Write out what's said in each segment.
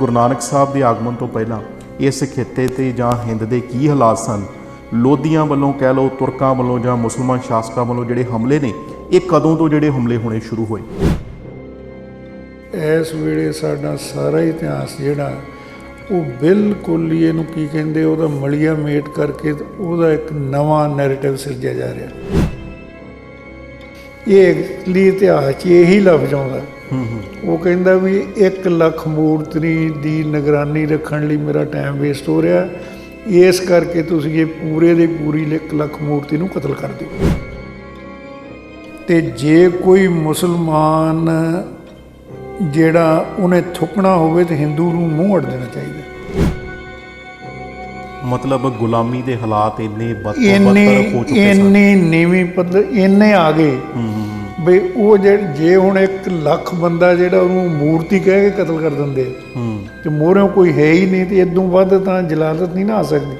ਗੁਰੂ ਨਾਨਕ ਸਾਹਿਬ ਦੇ ਆਗਮਨ ਤੋਂ ਪਹਿਲਾਂ ਇਸ ਖਿੱਤੇ ਤੇ ਜਾਂ ਹਿੰਦ ਦੇ ਕੀ ਹਾਲਾਤ ਸਨ? ਲੋਧੀਆਂ ਵੱਲੋਂ ਕਹਿ ਲਓ, ਤੁਰਕਾਂ ਵੱਲੋਂ ਜਾਂ ਮੁਸਲਮਾਨ ਸ਼ਾਸਕਾਂ ਵੱਲੋਂ ਜਿਹੜੇ ਹਮਲੇ ਨੇ, ਇਹ ਕਦੋਂ ਤੋਂ ਜਿਹੜੇ ਹਮਲੇ ਹੋਣੇ ਸ਼ੁਰੂ ਹੋਏ? ਇਸ ਵੇਲੇ ਸਾਡਾ ਸਾਰਾ ਇਤਿਹਾਸ ਜਿਹੜਾ, ਉਹ ਬਿਲਕੁਲ ਹੀ ਇਹਨੂੰ ਕੀ ਕਹਿੰਦੇ, ਉਹਦਾ ਮਲੀਆ ਮੇਟ ਕਰਕੇ ਉਹਦਾ ਇੱਕ ਨਵਾਂ ਨੈਰੇਟਿਵ ਸਿਰਜਿਆ ਜਾ ਰਿਹਾ। ਇਹ ਅਸਲੀ ਇਤਿਹਾਸ 'ਚ ਇਹੀ ਲਫ਼ਜ਼ ਆਉਂਦਾ। ਉਹ ਕਹਿੰਦਾ ਵੀ 1 ਲੱਖ ਮੂਰਤੀ ਦੀ ਨਿਗਰਾਨੀ ਰੱਖਣ ਲਈ ਮੇਰਾ ਟਾਈਮ ਵੇਸਟ ਹੋ ਰਿਹਾ। ਇਸ ਕਰਕੇ ਤੁਸੀਂ ਇਹ ਪੂਰੇ ਦੇ ਪੂਰੀ 1 ਲੱਖ ਮੂਰਤੀ ਨੂੰ ਕਤਲ ਕਰ ਦਿਓ। ਤੇ ਜੇ ਕੋਈ ਮੁਸਲਮਾਨ ਜਿਹੜਾ ਉਹਨੇ ਥੁੱਕਣਾ ਹੋਵੇ ਤੇ ਹਿੰਦੂ ਨੂੰ ਮੂੰਹ ਅੜ ਦੇਣਾ ਚਾਹੀਦਾ। ਮਤਲਬ ਗੁਲਾਮੀ ਦੇ ਹਾਲਾਤ ਇੰਨੇ ਬਦਤਰ ਹੋ ਚੁੱਕੇ ਸਨ। ਇੰਨੇ ਨੀਵੀਂ ਪੱਧਰ ਇੰਨੇ ਆ ਗਏ ਬਈ ਉਹ ਜਿਹੜੇ ਜੇ ਹੁਣ 1 ਲੱਖ ਬੰਦਾ ਜਿਹੜਾ ਉਹਨੂੰ ਮੂਰਤੀ ਕਹਿ ਕੇ ਕਤਲ ਕਰ ਦਿੰਦੇ ਤੇ ਮੋਹਰਿਓਂ ਕੋਈ ਹੈ ਹੀ ਨਹੀਂ ਤੇ ਇਦੋਂ ਵੱਧ ਤਾਂ ਜਲਾਲਤ ਨਹੀਂ ਨਾ ਆ ਸਕਦੀ।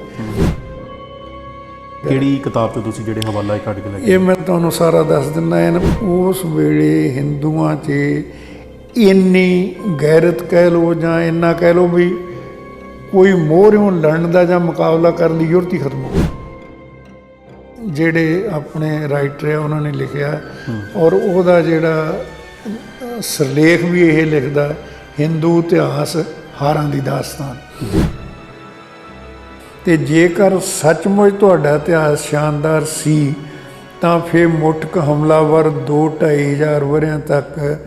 ਕਿਹੜੀ ਕਿਤਾਬ ਤੋਂ ਤੁਸੀਂ ਜਿਹੜੇ ਹਵਾਲਾ ਕੱਢ ਕੇ ਲੈ ਕੇ ਇਹ ਮੈਂ ਤੁਹਾਨੂੰ ਸਾਰਾ ਦੱਸ ਦਿੰਦਾ ਹਾਂ ਉਸ ਵੇਲੇ ਹਿੰਦੂਆਂ 'ਚ ਇੰਨੀ ਗੈਰਤ ਕਹਿ ਲੋ ਜਾਂ ਇੰਨਾ ਕਹਿ ਲੋ ਵੀ ਕੋਈ ਮੋਹਰਿਓਂ ਲੜਨ ਦਾ ਜਾਂ ਮੁਕਾਬਲਾ ਕਰਨ ਦੀ ਹੀ ਖਤਮ ਹੋ ਗਈ। ਜਿਹੜੇ ਆਪਣੇ ਰਾਈਟਰ ਆ ਉਹਨਾਂ ਨੇ ਲਿਖਿਆ। ਔਰ ਉਹਦਾ ਜਿਹੜਾ ਸਿਰਲੇਖ ਵੀ ਇਹ ਲਿਖਦਾ ਹਿੰਦੂ ਇਤਿਹਾਸ ਹਾਰਾਂ ਦੀ ਦਾਸਤਾਨ। ਤੇ ਜੇਕਰ ਸੱਚਮੁੱਚ ਤੁਹਾਡਾ ਇਤਿਹਾਸ ਸ਼ਾਨਦਾਰ ਸੀ ਤਾਂ ਫਿਰ ਮੁੱਠਕ ਹਮਲਾਵਰ 2-2500 ਵਰਿਆਂ ਤੱਕ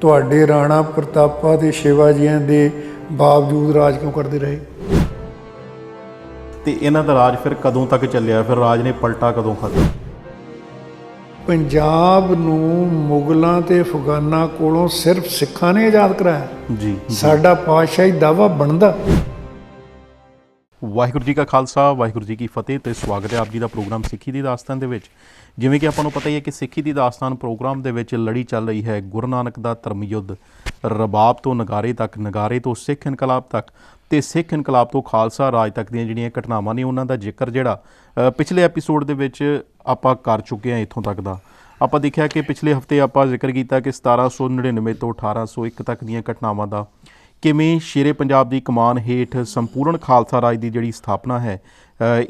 ਤੁਹਾਡੇ ਰਾਣਾ ਪ੍ਰਤਾਪਾ ਤੇ ਸ਼ਿਵਾਜੀਆਂ ਦੇ ਬਾਵਜੂਦ ਰਾਜ ਕਿਉਂ ਕਰਦੇ ਰਹੇ? ਤੇ ਇਹਨਾਂ ਦਾ ਰਾਜ ਫਿਰ ਕਦੋਂ ਤੱਕ ਚੱਲਿਆ? ਫਿਰ ਰਾਜ ਨੇ ਪਲਟਾ ਕਦੋਂ ਖਾਧਾ? ਪੰਜਾਬ ਨੂੰ ਮੁਗਲਾਂ ਤੇ ਅਫਗਾਨਾਂ ਕੋਲੋਂ ਸਿਰਫ ਸਿੱਖਾਂ ਨੇ ਆਜ਼ਾਦ ਕਰਾਇਆ। ਜੀ ਸਾਡਾ ਪਾਤਸ਼ਾਹੀ ਦਾਵਾ ਬਣਦਾ। ਵਾਹਿਗੁਰੂ ਜੀ ਕਾ ਖਾਲਸਾ ਵਾਹਿਗੁਰੂ ਜੀ ਕੀ ਫਤਿਹ ਤੇ ਸਵਾਗਤ ਹੈ ਆਪ ਜੀ ਦਾ ਪ੍ਰੋਗਰਾਮ ਸਿੱਖੀ ਦੀ ਦਾਸਤਾਨ ਦੇ ਵਿੱਚ। ਜਿਵੇਂ ਕਿ ਆਪਾਂ ਨੂੰ ਪਤਾ ਹੀ ਹੈ ਕਿ ਸਿੱਖੀ ਦੀ ਦਾਸਤਾਨ ਪ੍ਰੋਗਰਾਮ ਦੇ ਵਿੱਚ ਲੜੀ ਚੱਲ ਰਹੀ ਹੈ ਗੁਰੂ ਨਾਨਕ ਦਾ ਧਰਮ ਯੁੱਧ ਰਬਾਬ ਤੋਂ ਨਗਾਰੇ ਤੱਕ ਨਗਾਰੇ ਤੋਂ ਸਿੱਖ ਇਨਕਲਾਬ ਤੱਕ ਤੇ ਸਿੱਖ ਇਨਕਲਾਬ ਤੋਂ ਖਾਲਸਾ ਰਾਜ ਤੱਕ ਦੀਆਂ ਜਿਹੜੀਆਂ ਘਟਨਾਵਾਂ ਨੇ, ਉਹਨਾਂ ਦਾ ਜ਼ਿਕਰ ਜਿਹੜਾ ਪਿਛਲੇ ਐਪੀਸੋਡ ਦੇ ਵਿੱਚ ਆਪਾਂ ਕਰ ਚੁੱਕੇ ਹਾਂ ਇੱਥੋਂ ਤੱਕ ਦਾ। ਆਪਾਂ ਦੇਖਿਆ ਕਿ ਪਿਛਲੇ ਹਫ਼ਤੇ ਆਪਾਂ ਜ਼ਿਕਰ ਕੀਤਾ ਕਿ 1799 ਤੋਂ 1801 ਤੱਕ ਦੀਆਂ ਘਟਨਾਵਾਂ ਦਾ ਕਿਵੇਂ ਸ਼ੇਰੇ ਪੰਜਾਬ ਦੀ ਕਮਾਨ ਹੇਠ ਸੰਪੂਰਨ ਖਾਲਸਾ ਰਾਜ ਦੀ ਜਿਹੜੀ ਸਥਾਪਨਾ ਹੈ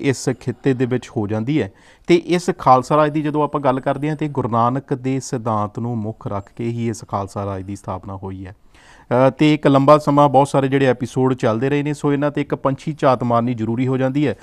ਇਸ ਖਿੱਤੇ ਦੇ ਵਿੱਚ ਹੋ ਜਾਂਦੀ ਹੈ। ਤੇ ਇਸ ਖਾਲਸਾ ਰਾਜ ਦੀ ਜਦੋਂ ਆਪਾਂ ਗੱਲ ਕਰਦੇ ਹਾਂ ਤੇ ਗੁਰੂ ਨਾਨਕ ਦੇ ਸਿਧਾਂਤ ਨੂੰ ਮੁੱਖ ਰੱਖ ਕੇ ਹੀ ਇਸ ਖਾਲਸਾ ਰਾਜ ਦੀ ਸਥਾਪਨਾ ਹੋਈ ਹੈ। ਅ, ਤੇ ਇੱਕ ਲੰਬਾ ਸਮਾਂ ਬਹੁਤ ਸਾਰੇ ਜਿਹੜੇ ਐਪੀਸੋਡ ਚੱਲਦੇ ਰਹੇ ਨੇ ਸੋ ਇਹਨਾਂ ਤੇ ਇੱਕ ਪੰਛੀ ਝਾਤ ਮਾਰਨੀ ਜ਼ਰੂਰੀ ਹੋ ਜਾਂਦੀ ਹੈ।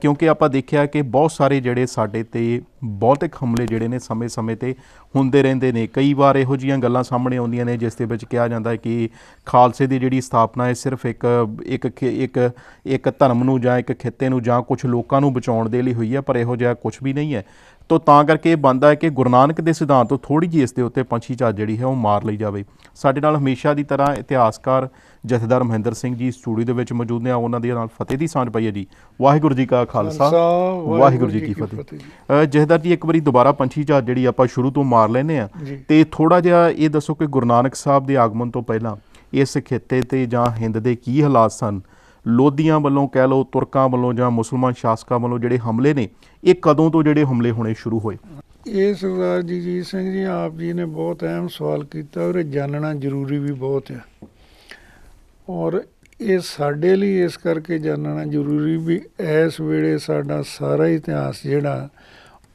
ਕਿਉਂਕਿ ਆਪਾਂ ਦੇਖਿਆ ਕਿ ਬਹੁਤ ਸਾਰੇ ਜਿਹੜੇ ਸਾਡੇ ਤੇ ਬਹੁਤਿਕ ਹਮਲੇ ਜਿਹੜੇ ਨੇ ਸਮੇਂ-ਸਮੇਂ ਤੇ ਹੁੰਦੇ ਰਹਿੰਦੇ ਨੇ। ਕਈ ਵਾਰ ਇਹੋ ਜੀਆਂ ਗੱਲਾਂ ਸਾਹਮਣੇ ਆਉਂਦੀਆਂ ਨੇ ਜਿਸ ਦੇ ਵਿੱਚ ਕਿਹਾ ਜਾਂਦਾ ਹੈ ਕਿ ਖਾਲਸੇ ਦੀ ਜਿਹੜੀ ਸਥਾਪਨਾ ਹੈ ਸਿਰਫ ਇੱਕ ਇੱਕ ਖਿ- ਇੱਕ ਇੱਕ ਧਰਮ ਨੂੰ ਜਾਂ ਇੱਕ ਖਿੱਤੇ ਨੂੰ ਜਾਂ ਕੁਝ ਲੋਕਾਂ ਨੂੰ ਬਚਾਉਣ ਦੇ ਲਈ ਹੋਈ ਹੈ ਪਰ ਇਹੋ ਜਿਹਾ ਕੁਝ ਵੀ ਨਹੀਂ ਹੈ। ਤੋ ਤਾਂ ਕਰਕੇ ਇਹ ਬਣਦਾ ਹੈ ਕਿ ਗੁਰੂ ਨਾਨਕ ਦੇ ਸਿਧਾਂਤ ਤੋਂ ਥੋੜੀ ਜਿਹੀ ਇਸ ਦੇ ਉੱਤੇ ਪੰਛੀ ਝਾਤ ਜਿਹੜੀ ਹੈ ਉਹ ਮਾਰ ਲਈ ਜਾਵੇ। ਸਾਡੇ ਨਾਲ ਹਮੇਸ਼ਾ ਦੀ ਤਰ੍ਹਾਂ ਇਤਿਹਾਸਕਾਰ ਜਥੇਦਾਰ ਮਹਿੰਦਰ ਸਿੰਘ ਜੀ ਸਟੂਡੀਓ ਦੇ ਵਿੱਚ ਮੌਜੂਦ ਨੇ। ਉਹਨਾਂ ਦੇ ਨਾਲ ਫਤਿਹ ਦੀ ਸਾਂਝ ਪਾਈਏ ਜੀ। ਵਾਹਿਗੁਰੂ ਜੀ ਕਾ ਖਾਲਸਾ। ਵਾਹਿਗੁਰੂ ਜੀ ਕੀ ਫਤਿਹ। ਜਥੇਦਾਰ ਜੀ ਇੱਕ ਵਾਰੀ ਦੁਬਾਰਾ ਪੰਛੀ ਝਾਤ ਜਿਹੜੀ ਆਪਾਂ ਸ਼ੁਰੂ ਤੋਂ ਮਾਰ ਲੈਨੇ ਆ ਜੀ। ਤੇ ਥੋੜਾ ਜਿਹਾ ਇਹ ਦੱਸੋ ਕਿ ਗੁਰੂ ਨਾਨਕ ਸਾਹਿਬ ਦੇ ਆਗਮਨ ਤੋਂ ਪਹਿਲਾਂ ਇਸ ਖਿੱਤੇ ਤੇ ਜਾਂ ਹਿੰਦ ਦੇ ਕੀ ਹਾਲਾਤ ਸਨ? ਲੋਧੀਆਂ ਵੱਲੋਂ ਕਹਿ ਲਓ, ਤੁਰਕਾਂ ਵੱਲੋਂ ਜਾਂ ਮੁਸਲਮਾਨ ਸ਼ਾਸਕਾਂ ਵੱਲੋਂ ਜਿਹੜੇ ਹਮਲੇ ਨੇ, ਇਹ ਕਦੋਂ ਤੋਂ ਜਿਹੜੇ ਹਮਲੇ ਹੋਣੇ ਸ਼ੁਰੂ ਹੋਏ? ਇਹ ਸਰਦਾਰ ਜੀ ਸਿੰਘ ਜੀ, ਆਪ ਜੀ ਨੇ ਬਹੁਤ ਅਹਿਮ ਸਵਾਲ ਕੀਤਾ ਔਰ ਇਹ ਜਾਣਨਾ ਜ਼ਰੂਰੀ ਵੀ ਬਹੁਤ ਹੈ ਔਰ ਇਹ ਸਾਡੇ ਲਈ ਇਸ ਕਰਕੇ ਜਾਣਨਾ ਜ਼ਰੂਰੀ ਵੀ ਇਸ ਵੇਲੇ ਸਾਡਾ ਸਾਰਾ ਇਤਿਹਾਸ ਜਿਹੜਾ,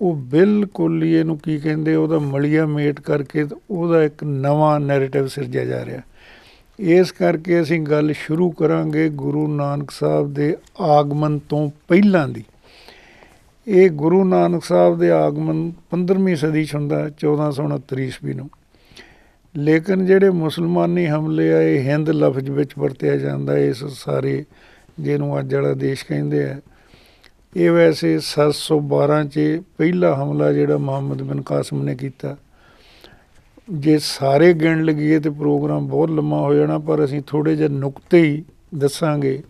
ਉਹ ਬਿਲਕੁਲ ਹੀ ਇਹਨੂੰ ਕੀ ਕਹਿੰਦੇ, ਉਹਦਾ ਮਲੀਆ ਮੇਟ ਕਰਕੇ ਉਹਦਾ ਇੱਕ ਨਵਾਂ ਨੈਰੇਟਿਵ ਸਿਰਜਿਆ ਜਾ ਰਿਹਾ। ਇਸ ਕਰਕੇ ਅਸੀਂ ਗੱਲ ਸ਼ੁਰੂ ਕਰਾਂਗੇ ਗੁਰੂ ਨਾਨਕ ਸਾਹਿਬ ਦੇ ਆਗਮਨ ਤੋਂ ਪਹਿਲਾਂ ਦੀ। ਇਹ ਗੁਰੂ ਨਾਨਕ ਸਾਹਿਬ ਦੇ ਆਗਮਨ 15ਵੀਂ ਸਦੀ 'ਚ ਹੁੰਦਾ ਹੈ, 1469 ਈਸਵੀ ਨੂੰ। ਲੇਕਿਨ ਜਿਹੜੇ ਮੁਸਲਮਾਨੀ ਹਮਲੇ ਆ ਇਹ ਹਿੰਦ ਲਫ਼ਜ਼ ਵਿੱਚ ਵਰਤਿਆ ਜਾਂਦਾ ਇਸ ਸਾਰੇ ਜਿਹਨੂੰ ਅੱਜ ਵਾਲਾ ਦੇਸ਼ ਕਹਿੰਦੇ ਆ। ਇਹ ਵੈਸੇ 712 'ਚ ਪਹਿਲਾ ਹਮਲਾ ਜਿਹੜਾ ਮੁਹੰਮਦ ਬਿਨ ਕਾਸਮ ਨੇ ਕੀਤਾ। ਜੇ ਸਾਰੇ ਗਿਣ ਲਗੀਏ ਤੇ ਪ੍ਰੋਗਰਾਮ ਬਹੁਤ ਲੰਮਾ ਹੋ ਜਾਣਾ, ਪਰ ਅਸੀਂ ਥੋੜੇ ਜਿਹੇ ਨੁਕਤੇ ਹੀ ਦੱਸਾਂਗੇ।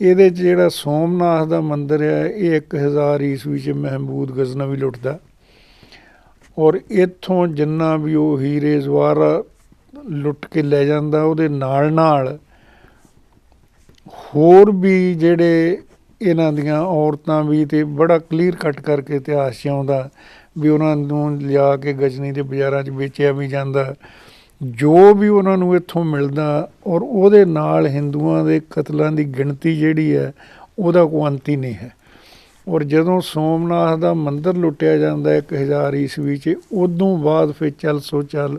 ਇਹਦੇ 'ਚ ਜਿਹੜਾ ਸੋਮਨਾਥ ਦਾ ਮੰਦਿਰ ਹੈ, ਇਹ 1000 ਈਸਵੀ 'ਚ ਮਹਿਮੂਦ ਗਜ਼ਨਵੀ ਲੁੱਟਦਾ। ਔਰ ਇੱਥੋਂ ਜਿੰਨਾ ਵੀ ਉਹ ਹੀਰੇ ਜਵਾਹਰ ਲੁੱਟ ਕੇ ਲੈ ਜਾਂਦਾ, ਉਹਦੇ ਨਾਲ ਨਾਲ ਹੋਰ ਵੀ ਜਿਹੜੇ ਇਹਨਾਂ ਦੀਆਂ ਔਰਤਾਂ ਵੀ ਤੇ ਬੜਾ ਕਲੀਅਰ ਕੱਟ ਕਰਕੇ ਇਤਿਹਾਸ 'ਚ ਆਉਂਦਾ। ਵੀ ਉਹਨਾਂ ਨੂੰ ਲਿਆ ਕੇ ਗਜਨੀ ਦੇ ਬਾਜ਼ਾਰਾਂ 'ਚ ਵੇਚਿਆ ਵੀ ਜਾਂਦਾ। ਜੋ ਵੀ ਉਹਨਾਂ ਨੂੰ ਇੱਥੋਂ ਮਿਲਦਾ ਔਰ ਉਹਦੇ ਨਾਲ ਹਿੰਦੂਆਂ ਦੇ ਕਤਲਾਂ ਦੀ ਗਿਣਤੀ ਜਿਹੜੀ ਹੈ, ਉਹਦਾ ਕੋਈ ਅੰਤ ਹੀ ਨਹੀਂ ਹੈ। ਔਰ ਜਦੋਂ ਸੋਮਨਾਥ ਦਾ ਮੰਦਿਰ ਲੁੱਟਿਆ ਜਾਂਦਾ 1000 ਈਸਵੀ ਚ, ਉਦੋਂ ਬਾਅਦ ਫਿਰ ਚੱਲ ਸੋ ਚੱਲ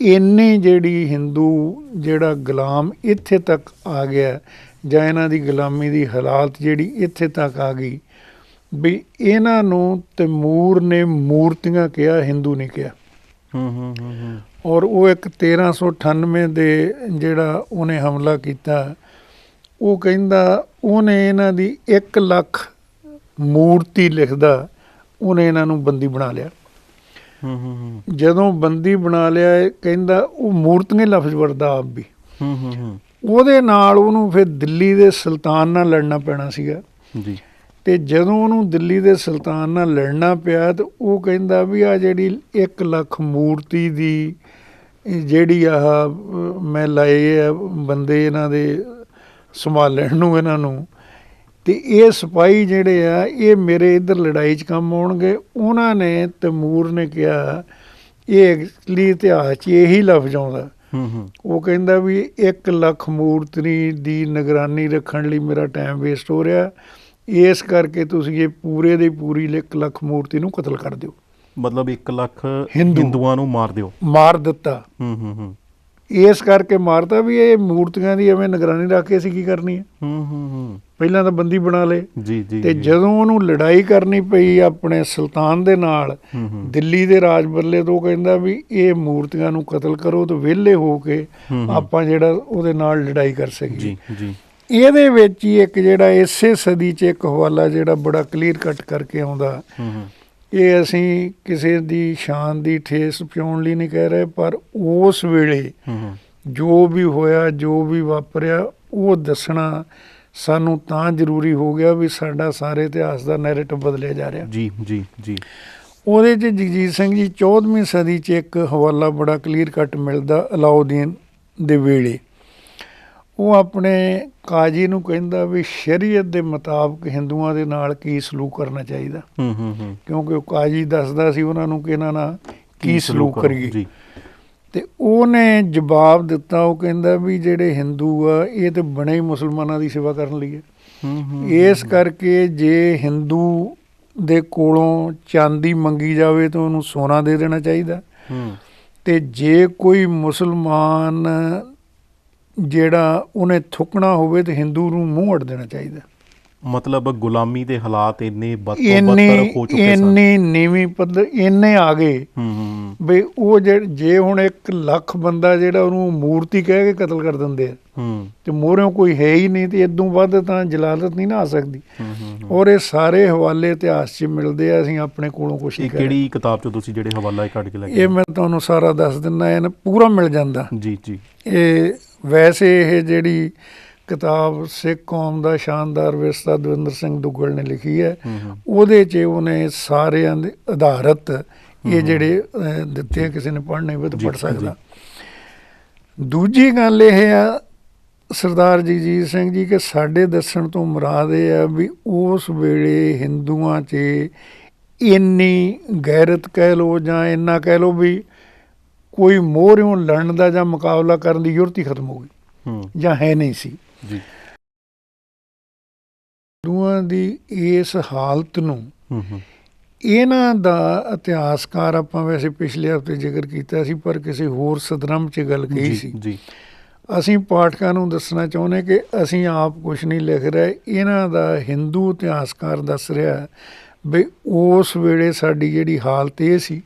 ਇੰਨੀ ਜਿਹੜੀ ਹਿੰਦੂ ਜਿਹੜਾ ਗੁਲਾਮ ਇੱਥੇ ਤੱਕ ਆ ਗਿਆ ਜਾਂ ਇਹਨਾਂ ਦੀ ਗੁਲਾਮੀ ਦੀ ਹਾਲਾਤ ਜਿਹੜੀ ਇੱਥੇ ਤੱਕ ਆ ਗਈ ਵੀ ਇਹਨਾਂ ਨੂੰ ਤੈਮੂਰ ਨੇ ਮੂਰਤੀਆਂ ਕਿਹਾ ਹਿੰਦੂ ਨਹੀਂ ਕਿਹਾ। ਹੂੰ ਹੂੰ ਹੂੰ ਔਰ ਉਹ ਇੱਕ 1398 ਦੇ ਜਿਹੜਾ ਉਹਨੇ ਹਮਲਾ ਕੀਤਾ ਉਹ ਕਹਿੰਦਾ ਉਹਨੇ ਇਹਨਾਂ ਦੀ 1 ਲੱਖ ਮੂਰਤੀ ਲਿਖਦਾ ਉਹਨੇ ਇਹਨਾਂ ਨੂੰ ਬੰਦੀ ਬਣਾ ਲਿਆ। ਹੂੰ ਹੂੰ ਹੂੰ। ਜਦੋਂ ਬੰਦੀ ਬਣਾ ਲਿਆ ਕਹਿੰਦਾ ਉਹ ਮੂਰਤੀਆਂ ਲਫ਼ਜ਼ ਵਰਦਾ ਆਪ ਵੀ। ਹੂੰ ਹੂੰ ਹੂੰ। ਉਹਦੇ ਨਾਲ ਉਹਨੂੰ ਫਿਰ ਦਿੱਲੀ ਦੇ ਸੁਲਤਾਨ ਨਾਲ ਲੜਨਾ ਪੈਣਾ ਸੀਗਾ। ਜੀ। ਤੇ ਜਦੋਂ ਉਹਨੂੰ ਦਿੱਲੀ ਦੇ ਸੁਲਤਾਨ ਨਾਲ ਲੜਨਾ ਪਿਆ ਤੇ ਉਹ ਕਹਿੰਦਾ ਵੀ ਆ ਜਿਹੜੀ 1 ਲੱਖ ਮੂਰਤੀ ਦੀ ਜਿਹੜੀ ਆਹ ਅਹ, ਮੈਂ ਲਾਏ ਆ ਬੰਦੇ ਇਹਨਾਂ ਦੇ ਸੰਭਾਲਣ ਨੂੰ ਇਹਨਾਂ ਨੂੰ ਤੇ ਇਹ ਸਿਪਾਹੀ ਜਿਹੜੇ ਆ ਇਹ ਮੇਰੇ ਇਧਰ ਲੜਾਈ 'ਚ ਕੰਮ ਆਉਣਗੇ। ਉਹਨਾਂ ਨੇ ਤੈਮੂਰ ਨੇ ਕਿਹਾ ਇਹ ਅਸਲੀ ਇਤਿਹਾਸ 'ਚ ਇਹੀ ਲਫ਼ਜ਼ ਆਉਂਦਾ। ਹੂੰ ਹੂੰ। ਉਹ ਕਹਿੰਦਾ ਵੀ 1 ਲੱਖ ਮੂਰਤੀ ਦੀ ਨਿਗਰਾਨੀ ਰੱਖਣ ਲਈ ਮੇਰਾ ਟਾਈਮ ਵੇਸਟ ਹੋ ਰਿਹਾ। ਇਸ ਕਰਕੇ ਤੁਸੀਂ ਇਹ ਪੂਰੇ ਦੀ ਪੂਰੀ 1 ਲੱਖ ਮੂਰਤੀ ਨੂੰ ਕਤਲ ਕਰ ਦਿਓ। ਮਤਲਬ 1 ਲੱਖ ਹਿੰਦੂ। ਹਿੰਦੂਆਂ ਨੂੰ ਮਾਰ ਦਿਓ। ਮਾਰ ਦਿੱਤਾ। ਹੂੰ ਹੂੰ ਹੂੰ। ਇਸ ਕਰਕੇ ਮਾਰਤਾ ਵੀ ਇਹ ਮੂਰਤੀਆਂ ਦੀ ਐਵੇਂ ਨਿਗਰਾਨੀ ਰੱਖ ਕੇ ਅਸੀਂ ਕੀ ਕਰਨੀ ਹੈ? ਹੂੰ ਹੂੰ ਹੂੰ। ਪਹਿਲਾਂ ਤਾਂ ਬੰਦੀ ਬਣਾ ਲਏ। ਜੀ ਜੀ ਤੇ। ਜਦੋਂ ਉਹਨੂੰ ਲੜਾਈ ਕਰਨੀ ਪਈ ਆਪਣੇ ਸੁਲਤਾਨ ਦੇ ਨਾਲ ਦਿੱਲੀ ਦੇ ਰਾਜ ਬੱਲੇ ਤੋਂ ਕਹਿੰਦਾ ਵੀ ਇਹ ਮੂਰਤੀਆਂ ਨੂੰ ਕਤਲ ਕਰੋ ਤੇ ਵਿਹਲੇ ਹੋ ਕੇ। ਆਪਾਂ ਜਿਹੜਾ ਉਹਦੇ ਨਾਲ ਲੜਾਈ ਕਰ ਸਕੀਏ। ਜੀ ਜੀ। ਇਹਦੇ ਵਿੱਚ ਹੀ ਇੱਕ ਜਿਹੜਾ ਇਸੇ ਸਦੀ 'ਚ ਇੱਕ ਹਵਾਲਾ ਜਿਹੜਾ ਬੜਾ ਕਲੀਅਰ ਕੱਟ ਕਰਕੇ ਆਉਂਦਾ। ਇਹ ਅਸੀਂ ਕਿਸੇ ਦੀ ਸ਼ਾਨ ਦੀ ਠੇਸ ਪਿਉਣ ਲਈ ਨਹੀਂ ਕਹਿ ਰਹੇ ਪਰ ਉਸ ਵੇਲੇ ਜੋ ਵੀ ਹੋਇਆ ਜੋ ਵੀ ਵਾਪਰਿਆ ਉਹ ਦੱਸਣਾ ਸਾਨੂੰ ਤਾਂ ਜ਼ਰੂਰੀ ਹੋ ਗਿਆ ਵੀ ਸਾਡਾ ਸਾਰੇ ਇਤਿਹਾਸ ਦਾ ਨੈਰੇਟਿਵ ਬਦਲਿਆ ਜਾ ਰਿਹਾ। ਜੀ ਜੀ ਜੀ। ਉਹਦੇ 'ਚ ਜਗਜੀਤ ਸਿੰਘ ਜੀ 14ਵੀਂ ਸਦੀ 'ਚ ਇੱਕ ਹਵਾਲਾ ਬੜਾ ਕਲੀਅਰ ਕੱਟ ਮਿਲਦਾ ਅਲਾਉਦੀਨ ਦੇ ਵੇਲੇ। ਉਹ ਆਪਣੇ ਕਾਜੀ ਨੂੰ ਕਹਿੰਦਾ ਵੀ ਸ਼ਰੀਅਤ ਦੇ ਮੁਤਾਬਕ ਹਿੰਦੂਆਂ ਦੇ ਨਾਲ ਕੀ ਸਲੂਕ ਕਰਨਾ ਚਾਹੀਦਾ। ਹੂੰ ਹੂੰ ਹੂੰ। ਕਿਉਂਕਿ ਉਹ ਕਾਜੀ ਦੱਸਦਾ ਸੀ ਉਹਨਾਂ ਨੂੰ ਕਿ ਇਹਨਾਂ ਨਾਲ ਕੀ ਸਲੂਕ ਕਰੋ? ਕਰੀਏ। ਜੀ। ਤੇ ਉਹਨੇ ਜਵਾਬ ਦਿੱਤਾ ਉਹ ਕਹਿੰਦਾ ਵੀ ਜਿਹੜੇ ਹਿੰਦੂ ਆ ਇਹ ਤੇ ਬਣੇ ਹੀ ਮੁਸਲਮਾਨਾਂ ਦੀ ਸੇਵਾ ਕਰਨ ਲਈ ਹੈ ਹੂੰ ਹੂੰ। ਇਸ ਕਰਕੇ ਜੇ ਹਿੰਦੂ ਦੇ ਕੋਲੋਂ ਚਾਂਦੀ ਮੰਗੀ ਜਾਵੇ ਤਾਂ ਉਹਨੂੰ ਸੋਨਾ ਦੇ ਦੇਣਾ ਚਾਹੀਦਾ। ਹੂੰ। ਤੇ ਜੇ ਕੋਈ ਮੁਸਲਮਾਨ ਜਿਹੜਾ ਉਹਨੇ ਥੁੱਕਣਾ ਹੋਵੇ ਤੇ ਹਿੰਦੂ ਨੂੰ ਮੂੰਹ ਅੜ ਦੇਣਾ ਚਾਹੀਦਾ। ਮਤਲਬ ਗੁਲਾਮੀ ਦੇ ਹਾਲਾਤ ਇੰਨੇ ਬਦਤਰ ਹੋ ਚੁੱਕੇ ਸਨ। ਇੰਨੇ ਨੀਵੀਂ ਪੱਧਰ ਇੰਨੇ ਆ ਗਏ ਹੂੰ ਵੀ ਉਹ ਜੇ ਹੁਣ 1 ਲੱਖ ਬੰਦਾ ਜਿਹੜਾ ਉਹਨੂੰ ਮੂਰਤੀ ਕਹਿ ਕੇ ਕਤਲ ਕਰ ਦਿੰਦੇ ਆ ਹੂੰ। ਤੇ ਮੋਰਿਓ ਕੋਈ ਹੈ ਹੀ ਨਹੀਂ ਤੇ ਇਦੋਂ ਵੱਧ ਤਾਂ ਜਲਾਲਤ ਨਹੀਂ ਨਾ ਆ ਸਕਦੀ। ਹੂੰ ਹੂੰ ਔਰ ਇਹ ਸਾਰੇ ਹਵਾਲੇ ਇਤਿਹਾਸ 'ਚ ਮਿਲਦੇ ਆ ਅਸੀਂ ਆਪਣੇ ਕੋਲੋਂ ਕੁਛ ਇਹ ਕਿਹੜੀ ਕਿਤਾਬ ਚੋਂ ਤੁਸੀਂ ਜਿਹੜੇ ਹਵਾਲਾ ਇਹ ਕੱਢ ਕੇ ਲੈ ਕੇ ਇਹ ਮੈਂ ਤੁਹਾਨੂੰ ਸਾਰਾ ਦੱਸ ਦਿੰਦਾ ਇਹ ਪੂਰਾ ਮਿਲ ਜਾਂਦਾ। ਜੀ ਜੀ। ਇਹ ਵੈਸੇ ਇਹ ਜਿਹੜੀ ਕਿਤਾਬ ਸਿੱਖ ਕੌਮ ਦਾ ਸ਼ਾਨਦਾਰ ਵਿਰਸਾ ਦਵਿੰਦਰ ਸਿੰਘ ਦੁੱਗਲ ਨੇ ਲਿਖੀ ਹੈ ਉਹਦੇ 'ਚ ਉਹਨੇ ਸਾਰਿਆਂ ਦੇ ਆਧਾਰਿਤ ਇਹ ਜਿਹੜੇ ਦਿੱਤੇ ਆ, ਕਿਸੇ ਨੇ ਪੜ੍ਹਨੇ ਹੋਵੇ ਤਾਂ ਪੜ੍ਹ ਸਕਦਾ। ਦੂਜੀ ਗੱਲ ਇਹ ਆ ਸਰਦਾਰ ਜਗਜੀਤ ਸਿੰਘ ਜੀ ਕਿ ਸਾਡੇ ਦੱਸਣ ਤੋਂ ਮੁਰਾਦ ਇਹ ਆ ਵੀ ਉਸ ਵੇਲੇ ਹਿੰਦੂਆਂ 'ਚ ਇੰਨੀ ਗੈਰਤ ਕਹਿ ਲੋ ਜਾਂ ਇੰਨਾ ਕਹਿ ਲੋ ਵੀ ਕੋਈ ਮੋਹਰਿਓਂ ਲੜਨ ਦਾ ਜਾਂ ਮੁਕਾਬਲਾ ਕਰਨ ਦੀ ਜ਼ਰੂਰਤ ਹੀ ਖਤਮ ਹੋ ਗਈ। ਹੂੰ। ਜਾਂ ਹੈ ਨਹੀਂ ਸੀ। ਜੀ। ਹਿੰਦੂਆਂ ਦੀ ਇਸ ਹਾਲਤ ਨੂੰ ਹੂੰ ਹੂੰ। ਇਹਨਾਂ ਦਾ ਇਤਿਹਾਸਕਾਰ ਆਪਾਂ ਵੈਸੇ ਪਿਛਲੇ ਹਫ਼ਤੇ ਜ਼ਿਕਰ ਕੀਤਾ ਸੀ ਪਰ ਕਿਸੇ ਹੋਰ ਸਦਰਮ 'ਚ ਗੱਲ ਕਹੀ ਸੀ। ਜੀ। ਅਸੀਂ ਪਾਠਕਾਂ ਨੂੰ ਦੱਸਣਾ ਚਾਹੁੰਦੇ ਕਿ ਅਸੀਂ ਆਪ ਕੁਝ ਨਹੀਂ ਲਿਖ ਰਹੇ। ਇਹਨਾਂ ਦਾ ਹਿੰਦੂ ਇਤਿਹਾਸਕਾਰ ਦੱਸ ਰਿਹਾ ਵੀ ਉਸ ਵੇਲੇ ਸਾਡੀ ਜਿਹੜੀ ਹਾਲਤ ਇਹ ਸੀ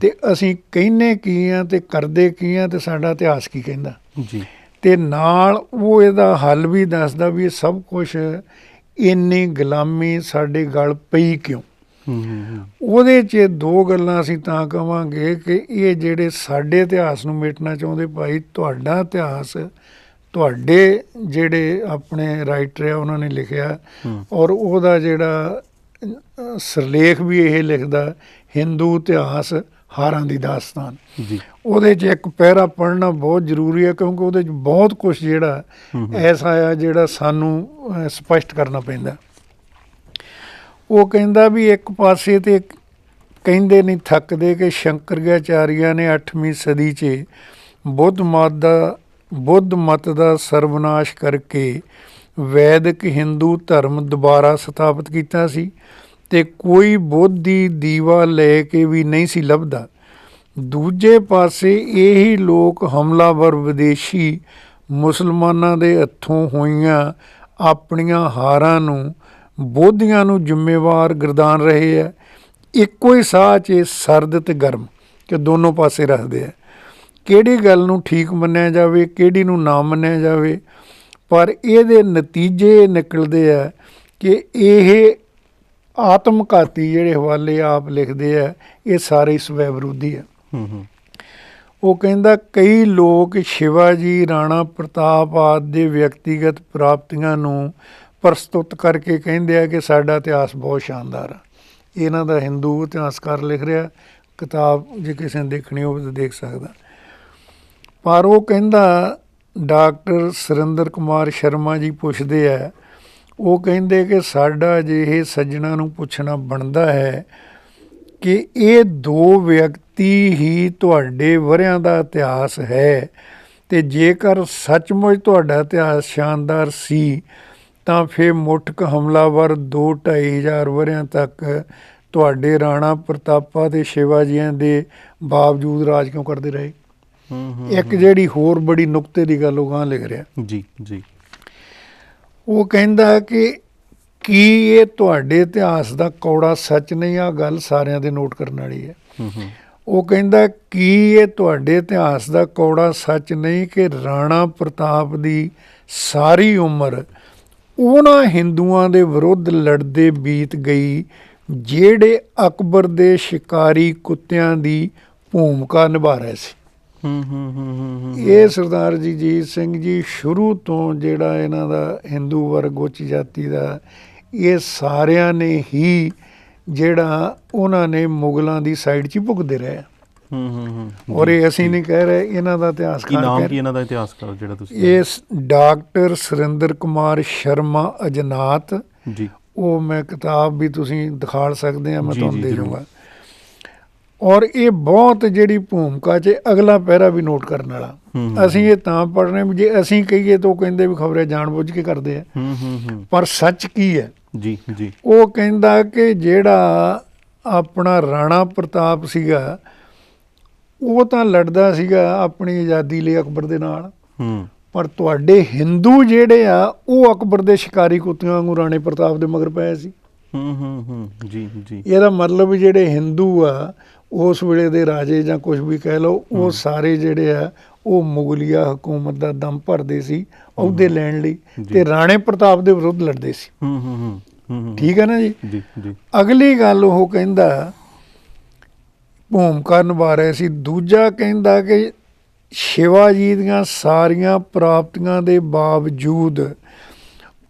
ਤੇ ਅਸੀਂ ਕਹਿੰਨੇ ਕੀ ਆ ਤੇ ਕਰਦੇ ਕੀ ਆ ਤੇ ਸਾਡਾ ਇਤਿਹਾਸ ਕੀ ਕਹਿੰਦਾ? ਜੀ। ਤੇ ਨਾਲ ਉਹ ਇਹਦਾ ਹੱਲ ਵੀ ਦੱਸਦਾ ਵੀ ਇਹ ਸਭ ਕੁਝ ਇੰਨੀ ਗੁਲਾਮੀ ਸਾਡੇ ਗਲ ਪਈ ਕਿਉਂ? ਉਹਦੇ 'ਚ ਦੋ ਗੱਲਾਂ ਅਸੀਂ ਤਾਂ ਕਵਾਂਗੇ ਕਿ ਇਹ ਜਿਹੜੇ ਸਾਡੇ ਇਤਿਹਾਸ ਨੂੰ ਮਿਟਣਾ ਚਾਹੁੰਦੇ ਭਾਈ ਤੁਹਾਡਾ ਇਤਿਹਾਸ ਤੁਹਾਡੇ ਜਿਹੜੇ ਆਪਣੇ ਰਾਈਟਰ ਆ ਉਹਨਾਂ ਨੇ ਲਿਖਿਆ ਔਰ ਉਹਦਾ ਜਿਹੜਾ ਸਿਰਲੇਖ ਵੀ ਇਹ ਲਿਖਦਾ ਹਿੰਦੂ ਇਤਿਹਾਸ ਹਾਰਾਂ ਦੀ ਦਾਸਤਾਨ। ਜੀ। ਉਹਦੇ 'ਚ ਇੱਕ ਪੈਰਾ ਪੜ੍ਹਨਾ ਬਹੁਤ ਜ਼ਰੂਰੀ ਹੈ ਕਿਉਂਕਿ ਉਹਦੇ 'ਚ ਬਹੁਤ ਕੁਝ ਜਿਹੜਾ ਐਸਾ ਆ ਜਿਹੜਾ ਸਾਨੂੰ ਸਪਸ਼ਟ ਕਰਨਾ ਪੈਂਦਾ। ਉਹ ਕਹਿੰਦਾ ਵੀ ਇੱਕ ਪਾਸੇ ਤੇ ਕਹਿੰਦੇ ਨਹੀਂ ਥੱਕਦੇ ਕਿ ਸ਼ੰਕਰਗਾਚਾਰੀਆ ਨੇ 8ਵੀਂ ਸਦੀ 'ਚ ਬੁੱਧ ਮਤ ਦਾ ਬੁੱਧ ਮਤ ਦਾ ਸਰਵਨਾਸ਼ ਕਰਕੇ ਵੈਦਿਕ ਹਿੰਦੂ ਧਰਮ ਦੁਬਾਰਾ ਸਥਾਪਿਤ ਕੀਤਾ ਸੀ ਤੇ ਕੋਈ ਬੋਧੀ ਦੀਵਾ ਲੈ ਕੇ ਵੀ ਨਹੀਂ ਸੀ ਲੱਭਦਾ। ਦੂਜੇ ਪਾਸੇ ਇਹੀ ਲੋਕ ਹਮਲਾਵਰ ਵਿਦੇਸ਼ੀ ਮੁਸਲਮਾਨਾਂ ਦੇ ਹੱਥੋਂ ਹੋਈਆਂ ਆਪਣੀਆਂ ਹਾਰਾਂ ਨੂੰ, ਬੋਧੀਆਂ ਨੂੰ ਜ਼ਿੰਮੇਵਾਰ ਗਰਦਾਨ ਰਹੇ ਹੈ ਇੱਕੋ ਹੀ ਸਾਹ 'ਚ ਸਰਦ ਤੇ ਗਰਮ ਕਿ ਦੋਨੋਂ ਪਾਸੇ ਰੱਖਦੇ ਆ। ਕਿਹੜੀ ਗੱਲ ਨੂੰ ਠੀਕ ਮੰਨਿਆ ਜਾਵੇ, ਕਿਹੜੀ ਨੂੰ ਨਾ ਮੰਨਿਆ ਜਾਵੇ ਪਰ ਇਹਦੇ ਨਤੀਜੇ ਨਿਕਲਦੇ ਆ ਕਿ ਇਹ ਆਤਮਘਾਤੀ ਜਿਹੜੇ ਹਵਾਲੇ ਆਪ ਲਿਖਦੇ ਆ ਇਹ ਸਾਰੇ ਸਵੈ ਵਿਰੋਧੀ ਆ। ਉਹ ਕਹਿੰਦਾ ਕਈ ਲੋਕ ਸ਼ਿਵਾਜੀ ਰਾਣਾ ਪ੍ਰਤਾਪ ਆਦਿ ਦੇ ਵਿਅਕਤੀਗਤ ਪ੍ਰਾਪਤੀਆਂ ਨੂੰ ਪ੍ਰਸਤੁਤ ਕਰਕੇ ਕਹਿੰਦੇ ਆ ਕਿ ਸਾਡਾ ਇਤਿਹਾਸ ਬਹੁਤ ਸ਼ਾਨਦਾਰ ਆ। ਇਹਨਾਂ ਦਾ ਹਿੰਦੂ ਇਤਿਹਾਸਕਾਰ ਲਿਖ ਰਿਹਾ ਕਿਤਾਬ ਜੇ ਕਿਸੇ ਨੇ ਦੇਖਣੀ ਹੋਵੇ ਤਾਂ ਦੇਖ ਸਕਦਾ। ਪਰ ਉਹ ਕਹਿੰਦਾ ਡਾਕਟਰ ਸੁਰਿੰਦਰ ਕੁਮਾਰ ਸ਼ਰਮਾ ਜੀ ਪੁੱਛਦੇ ਆ, ਉਹ ਕਹਿੰਦੇ ਕਿ ਸਾਡਾ ਅਜਿਹੇ ਸੱਜਣਾ ਨੂੰ ਪੁੱਛਣਾ ਬਣਦਾ ਹੈ ਕਿ ਇਹ ਦੋ ਵਿਅਕਤੀ ਹੀ ਤੁਹਾਡੇ ਵਰਿਆਂ ਦਾ ਇਤਿਹਾਸ ਹੈ ਤੇ ਜੇਕਰ ਸੱਚਮੁੱਚ ਤੁਹਾਡਾ ਇਤਿਹਾਸ ਸ਼ਾਨਦਾਰ ਸੀ, ਤਾਂ ਫਿਰ ਮੁੱਠਕ ਹਮਲਾਵਰ 2-2500 ਵਰਿਆਂ ਤੱਕ ਤੁਹਾਡੇ ਰਾਣਾ ਪ੍ਰਤਾਪਾ ਤੇ ਸ਼ਿਵਾਜੀਆਂ ਦੇ ਬਾਵਜੂਦ ਰਾਜ ਕਿਉਂ ਕਰਦੇ ਰਹੇ? ਇੱਕ ਜਿਹੜੀ ਹੋਰ ਬੜੀ ਨੁਕਤੇ ਦੀ ਗੱਲ ਉਹ ਗਾਂ ਲਿਖ ਰਿਹਾ। ਜੀ ਜੀ। ਉਹ ਕਹਿੰਦਾ ਕਿ ਕੀ ਇਹ ਤੁਹਾਡੇ ਇਤਿਹਾਸ ਦਾ ਕੌੜਾ ਸੱਚ ਨਹੀਂ ਆ ਗੱਲ ਸਾਰਿਆਂ ਦੇ ਨੋਟ ਕਰਨ ਵਾਲੀ ਹੈ। ਉਹ ਕਹਿੰਦਾ ਕੀ ਇਹ ਤੁਹਾਡੇ ਇਤਿਹਾਸ ਦਾ ਕੌੜਾ ਸੱਚ ਨਹੀਂ ਕਿ ਰਾਣਾ ਪ੍ਰਤਾਪ ਦੀ ਸਾਰੀ ਉਮਰ ਉਹਨਾਂ ਹਿੰਦੂਆਂ ਦੇ ਵਿਰੁੱਧ ਲੜਦੇ ਬੀਤ ਗਈ ਜਿਹੜੇ ਅਕਬਰ ਦੇ ਸ਼ਿਕਾਰੀ ਕੁੱਤਿਆਂ ਦੀ ਭੂਮਿਕਾ ਨਿਭਾ ਰਹੇ ਸੀ? ਹੂੰ ਹੂੰ ਇਹ ਸਰਦਾਰ ਜੀ ਜੀਤ ਸਿੰਘ ਜੀ ਸ਼ੁਰੂ ਤੋਂ ਜਿਹੜਾ ਇਹਨਾਂ ਦਾ ਹਿੰਦੂ ਵਰਗ ਉੱਚ ਜਾਤੀ ਦਾ ਇਹ ਸਾਰਿਆਂ ਨੇ ਹੀ ਜਿਹੜਾ ਉਹਨਾਂ ਨੇ ਮੁਗਲਾਂ ਦੀ ਸਾਈਡ 'ਚ ਭੁਗਦੇ ਰਹੇ। ਹੂੰ ਹੂੰ ਹੂੰ। ਔਰ ਇਹ ਅਸੀਂ ਨਹੀਂ ਕਹਿ ਰਹੇ ਇਹਨਾਂ ਦਾ ਇਤਿਹਾਸ ਕੀ ਨਾਮ ਕੀ ਇਹਨਾਂ ਦਾ ਇਤਿਹਾਸ ਕਰੋ ਜਿਹੜਾ ਤੁਸੀਂ ਇਸ ਡਾਕਟਰ ਸੁਰਿੰਦਰ ਕੁਮਾਰ ਸ਼ਰਮਾ ਅਜਨਾਤ। ਜੀ। ਉਹ ਮੈਂ ਕਿਤਾਬ ਵੀ ਤੁਸੀਂ ਦਿਖਾਲ ਸਕਦੇ ਆ ਮੈਂ ਤੁਹਾਨੂੰ ਦੇ। ਦੂੰਗਾ ਔਰ ਇਹ ਬਹੁਤ ਜਿਹੜੀ ਭੂਮਿਕਾ 'ਚ ਅਗਲਾ ਪਹਿਰਾ ਵੀ ਨੋਟ ਕਰਨ ਵਾਲਾ। ਅਸੀਂ ਇਹ ਤਾਂ ਪੜ੍ਹਨੇ ਵੀ ਜੇ ਅਸੀਂ ਕਹੀਏ ਤਾਂ ਉਹ ਕਹਿੰਦੇ ਵੀ ਖਬਰੇ ਜਾਣਬੁੱਝ ਕੇ ਕਰਦੇ ਆ। ਪਰ ਸੱਚ ਕੀ ਹੈ? ਜੀ ਜੀ। ਉਹ ਕਹਿੰਦਾ ਕਿ ਜਿਹੜਾ ਆਪਣਾ ਰਾਣਾ ਪ੍ਰਤਾਪ ਸੀਗਾ ਉਹ ਤਾਂ ਲੜਦਾ ਸੀਗਾ ਆਪਣੀ ਆਜ਼ਾਦੀ ਲਈ ਅਕਬਰ ਦੇ ਨਾਲ। ਪਰ ਤੁਹਾਡੇ ਹਿੰਦੂ ਜਿਹੜੇ ਆ ਉਹ ਅਕਬਰ ਦੇ ਸ਼ਿਕਾਰੀ ਕੁੱਤਿਆਂ ਵਾਂਗੂ ਰਾਣੇ ਪ੍ਰਤਾਪ ਦੇ ਮਗਰ ਪਏ ਸੀ। ਹੂੰ ਹੂੰ ਹੂੰ। ਜੀ ਜੀ। ਇਹਦਾ ਮਤਲਬ ਜਿਹੜੇ ਹਿੰਦੂ ਆ ਉਸ ਵੇਲੇ ਦੇ ਰਾਜੇ ਜਾਂ ਕੁਝ ਵੀ ਕਹਿ ਲਓ ਉਹ ਸਾਰੇ ਜਿਹੜੇ ਆ ਉਹ ਮੁਗਲਿਆ ਹਕੂਮਤ ਦਾ ਦਮ ਭਰਦੇ ਸੀ ਅਹੁਦੇ ਲੈਣ ਲਈ ਜੀ। ਤੇ ਰਾਣੇ ਪ੍ਰਤਾਪ ਦੇ ਵਿਰੁੱਧ ਲੜਦੇ ਸੀ। ਹੂੰ ਹੂੰ ਹੂੰ ਠੀਕ ਹੈ ਨਾ ਜੀ? ਜੀ ਜੀ। ਅਗਲੀ ਗੱਲ ਉਹ ਕਹਿੰਦਾ ਭੂਮਿਕਾ ਨਿਭਾ ਰਹੇ ਸੀ। ਦੂਜਾ ਕਹਿੰਦਾ ਕਿ ਸ਼ਿਵਾਜੀ ਦੀਆਂ ਸਾਰੀਆਂ ਪ੍ਰਾਪਤੀਆਂ ਦੇ ਬਾਵਜੂਦ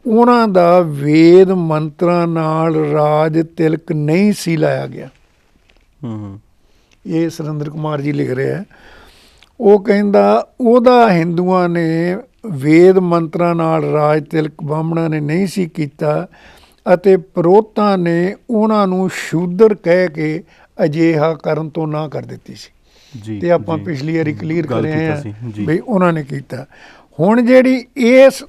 ਉਹਨਾਂ ਦਾ ਵੇਦ ਮੰਤਰਾਂ ਨਾਲ ਰਾਜ ਤਿਲਕ ਨਹੀਂ ਸੀ ਲਾਇਆ ਗਿਆ। ਹੂੰ ਹੂੰ। ਇਹ ਸੁਰਿੰਦਰ ਕੁਮਾਰ ਜੀ ਲਿਖ ਰਿਹਾ ਹੈ ਉਹ ਕਹਿੰਦਾ ਉਹਦਾ ਹਿੰਦੂਆਂ ਨੇ ਵੇਦ ਮੰਤਰਾਂ ਨਾਲ ਰਾਜ ਤਿਲਕ ਬਾਹਮਣਾਂ ਨੇ ਨਹੀਂ ਸੀ ਕੀਤਾ ਅਤੇ ਪ੍ਰੋਤਾਂ ਨੇ ਉਹਨਾਂ ਨੂੰ ਸ਼ੂਦਰ ਕਹਿ ਕੇ ਅਜਿਹਾ ਕਰਨ ਤੋਂ ਨਾ ਕਰ ਦਿੱਤੀ ਸੀ ਜੀ ਤੇ ਆਪਾਂ। ਪਿਛਲੀ ਵਾਰੀ ਕਲੀਅਰ ਗੱਲ ਕਰੇ ਕੀਤਾ ਆ ਸੀ, ਜੀ। ਵੀ ਉਹਨਾਂ ਨੇ ਕੀਤਾ ਹੁਣ ਜਿਹੜੀ ਇਸ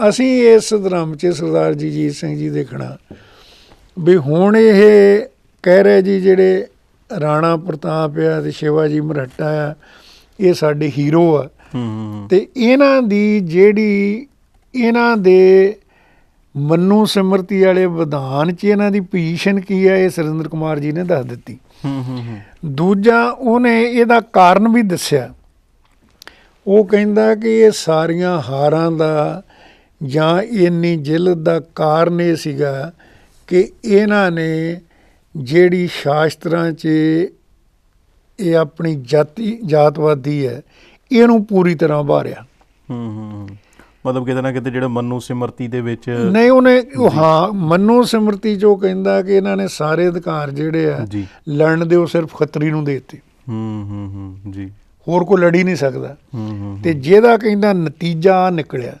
ਅਸੀਂ ਇਸ ਧਰਮ 'ਚ ਸਰਦਾਰ ਜੀ ਜੀਤ ਸਿੰਘ ਜੀ ਦੇਖਣਾ ਵੀ ਹੁਣ ਇਹ ਕਹਿ ਰਹੇ ਜੀ ਜਿਹੜੇ ਰਾਣਾ ਪ੍ਰਤਾਪ ਆ ਤੇ ਸ਼ਿਵਾਜੀ ਮਰਾਠਾ ਆ ਇਹ ਸਾਡੇ ਹੀਰੋ ਆ। ਤੇ ਇਹਨਾਂ ਦੀ ਜਿਹੜੀ ਇਹਨਾਂ ਦੇ ਮੰਨੂ ਸਿਮਰਤੀ ਵਾਲੇ ਵਿਧਾਨ 'ਚ ਇਹਨਾਂ ਦੀ ਪੋਜੀਸ਼ਨ ਕੀ ਹੈ ਇਹ ਸੁਰਿੰਦਰ ਕੁਮਾਰ ਜੀ ਨੇ ਦੱਸ ਦਿੱਤੀ। ਹੂੰ ਹੂੰ ਹੂੰ। ਦੂਜਾ ਉਹਨੇ ਇਹਦਾ ਕਾਰਨ ਵੀ ਦੱਸਿਆ। ਉਹ ਕਹਿੰਦਾ ਕਿ ਇਹ ਸਾਰੀਆਂ ਹਾਰਾਂ ਦਾ ਜਾਂ ਇੰਨੀ ਜਿਲਦ ਦਾ ਕਾਰਨ ਇਹ ਸੀਗਾ ਕਿ ਇਹਨਾਂ ਨੇ ਜਿਹੜੀ ਸ਼ਾਸਤਰਾਂ 'ਚ ਇਹ ਆਪਣੀ ਜਾਤੀ ਜਾਤਵਾਦੀ ਹੈ ਇਹਨੂੰ ਪੂਰੀ ਤਰ੍ਹਾਂ ਬਾਰਿਆ ਹੂੰ ਹੂੰ। ਮਤਲਬ ਕਿਤੇ ਨਾ ਕਿਤੇ ਜਿਹੜਾ ਮੰਨੂ ਸਿਮਰਤੀ ਦੇ ਵਿੱਚ ਨਹੀਂ ਉਹਨੇ ਉਹ ਹਾਂ ਮੰਨੂ ਸਿਮਰਤੀ ਜੋ ਕਹਿੰਦਾ ਕਿ ਇਹਨਾਂ ਨੇ ਸਾਰੇ ਅਧਿਕਾਰ ਜਿਹੜੇ ਆ ਲੜਨ ਦੇ ਉਹ ਸਿਰਫ ਖੱਤਰੀ ਨੂੰ ਦਿੱਤੇ। ਹੂੰ ਹੂੰ ਹੂੰ ਜੀ। ਹੋਰ ਕੋਈ ਲੜ ਨਹੀਂ ਸਕਦਾ। ਹੂੰ ਹੂੰ ਤੇ ਜਿਹਦਾ ਕਹਿੰਦਾ ਨਤੀਜਾ ਨਿਕਲਿਆ